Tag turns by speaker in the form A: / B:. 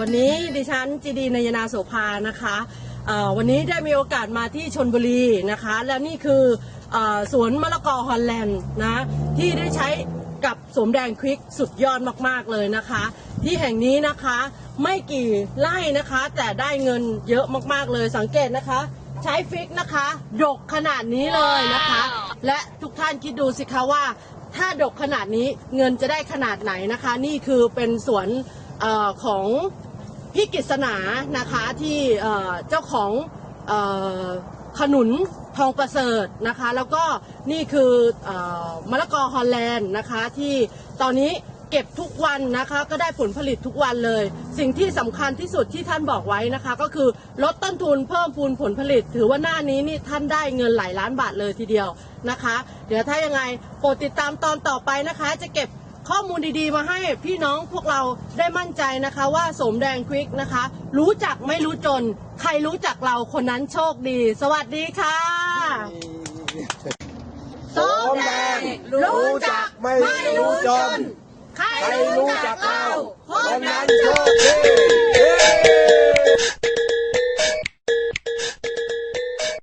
A: วันนี้ดิฉันจีดีนายนาโสภานะคะเอ่อวันนี้ได้มีโอกาสมาที่ชนบุรีนะคะ แล้วนี่คือเออสวนมะละกอฮอลแลนด์นะที่ได้ใช้กับสมแดงควิกสุดยอดมากๆเลยนะคะ ที่แห่งนี้นะคะไม่กี่ไร่นะคะ แต่ได้เงินเยอะมากๆเลยสังเกตนะคะ ใช้ฟิกนะคะดกขนาดนี้เลยนะคะ และทุกท่านคิดดูสิคะว่า ถ้าดกขนาดนี้เงินจะได้ขนาดไหนนะคะ นี่คือเป็นสวนเออของ พี่กิษณานะคะที่เจ้าของออขนุนทองประเสริฐนะคะ แล้วก็นี่คือออมะละกอฮอลแลนด์นะคะที่ตอนนี้เก็บทุกวันนะคะก็ได้ผลผลิตทุกวันเลย สิ่งที่สำคัญที่สุดที่ท่านบอกไว้นะคะ ก็คือลดต้นทุนเพิ่มพูนผลผลิต ถือว่าหน้านี้นี่ท่านได้เงินหลายล้านบาทเลยทีเดียวนะคะ เดี๋ยวถ้ายังไงโปรดติดตามตอนต่อไปนะคะ จะเก็บ ข้อมูลดีๆ มาให้พี่น้องพวกเราได้มั่นใจนะคะ ว่าสมแดงควิกนะคะ รู้จักไม่รู้จน ใครรู้จักเราคนนั้นโชคดี สวัสดีค่ะสมแดงรู้จัก
B: ไม่รู้จน
A: ใคร
B: ใครรู้จักเราคนนั้นโชค